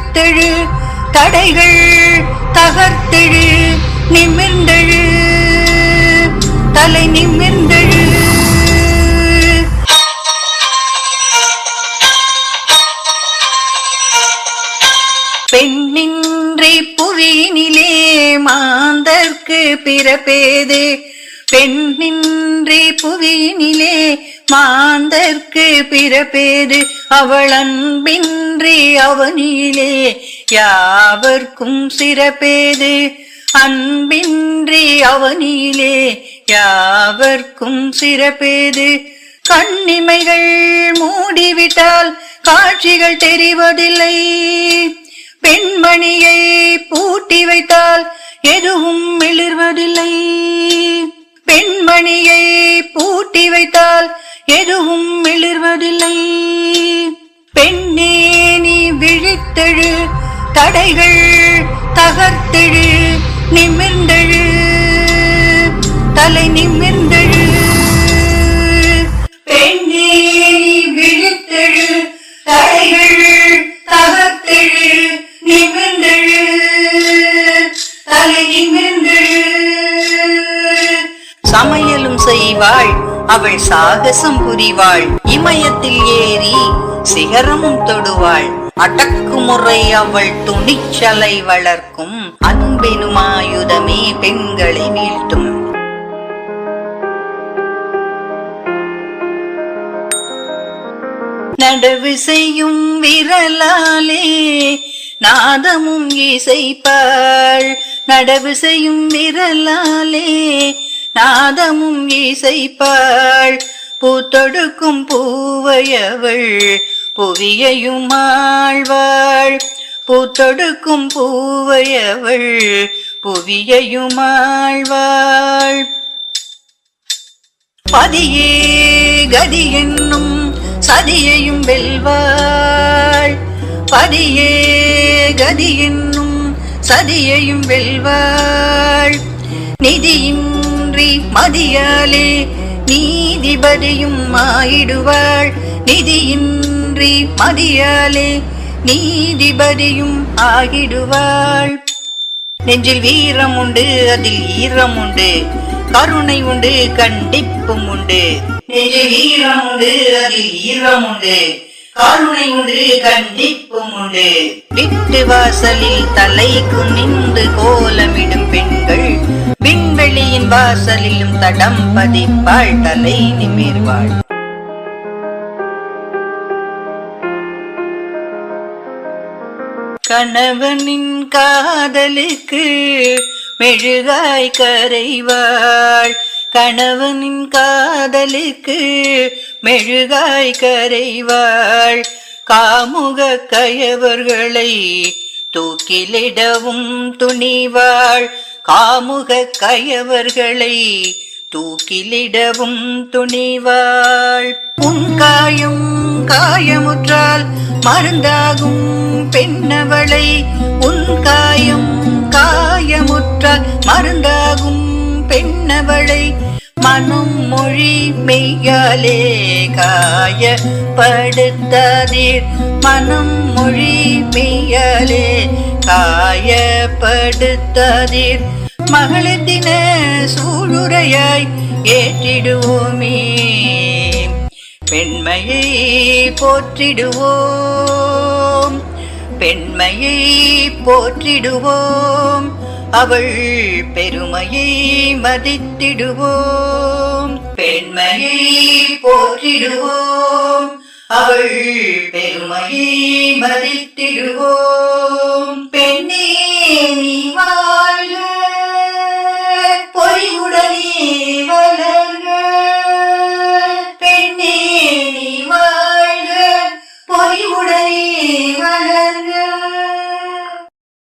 விழித்தெழு தடைகள் தகர்த்தெழு நிமிர்ந்தெழு தலை நிமிர்ந்தெழு. பெண்ணின்றி புவியினிலே மாந்தற்கு பிறப்பேது. பெண்ணின்றி புவியினிலே மாந்தர்க்கு பிறப்பேது அவள் அன்பின்றி அவனிலே யாவர்க்கும் சிறப்பேது அன்பின்றி அவனிலே யாவர்க்கும் சிறப்பேது. கண்ணிமைகள் மூடிவிட்டால் காட்சிகள் தெரிவதில்லை. பெண்மணியை பூட்டி வைத்தால் எதுவும் மிளிர்வதில்லை பெண்மணியை பூட்டி வைத்தால் எதுவும் மிளிர்வதில்லை பெண்ணே நீ விழித்தழு. தடைகள் தகர்த்தெழு. நிமிர்ந்தழு. தலை நிமிர்ந்தழு. பெண்ணே நீ விழித்தழு. தடைகள் தகர்த்தெழு. நிமிர்ந்தழு. தலை நிமிர்ந்தழு. சமையலும் செய்வாள். அவள் சாகசம் புரிவாள். இமயத்தில் ஏறி சிகரம் தொடுவாள். அடக்குமுறை அவள் துணிச்சலை வளர்க்கும் அன்பினும் ஆயுதமே பெண்களை வீழ்த்தும். நடவு செய்யும் விரலாலே நாதமும் இசைப்பாள். நடவு செய்யும் விரலாலே நாதமும் இசைப்பாள். பூத்தொடுக்கும் பூவையவள் புவியையும் ஆழ்வாள். பூத்தொடுக்கும் பூவையவள் புவியையும் ஆழ்வாள். பதியே கதி என்னும் சதியையும் வெல்வாள். பதியே கதி என்னும் சதியையும் வெல்வாள். நிதியின்றி மதியாலே. நீதிபதியும் ஆயிடுவாள். நிதியின்றி மதியாலே. நீதிபதியும் ஆகிடுவாள். நெஞ்சில் வீரம் உண்டு அதில் ஈரம் உண்டு. கருணை உண்டு கண்டிப்பும் உண்டு. நெஞ்சில் வீரம் உண்டு அதில் ஈரம் உண்டு. கருணை உண்டு கண்டிப்பும் உண்டு. வீட்டு வாசலில் தலை குனிந்து கோலமிடும் பெண்கள் விண்வெளியின் வாசலிலும் தடம் பதிப்பாள் தலை நிமிர்வாள். கணவனின் காதலுக்கு மெழுகாய் கரைவாள். கணவனின் காதலுக்கு மெழுகாய் கரைவாள். காமுக கயவர்களை தூக்கிலிடவும் துணிவாள். காமுக கயவர்களை தூக்கிலிடவும் துணிவாள். உன் காயம் காயமுற்றால் மருந்தாகும் பெண்ணவளை. உன் காயம் காயமுற்றால் மருந்தாகும் பெண்ணவளை மனம் மொழி மெய்யாலே காய காயப்படுத்தாதீர் மனம் மொழி மெய்யாலே காயப்படுத்தாதீர் மகளிர் தின சூளுரையாய் ஏற்றிடுவோமே. பெண்மையை போற்றிடுவோம். பெண்மையை போற்றிடுவோம். அவள் பெருமையை மதித்திடுவோம். பெண்மையை போற்றிடுவோம். அவள் பெருமையை மதித்திடுவோம். பெண்ணே நீ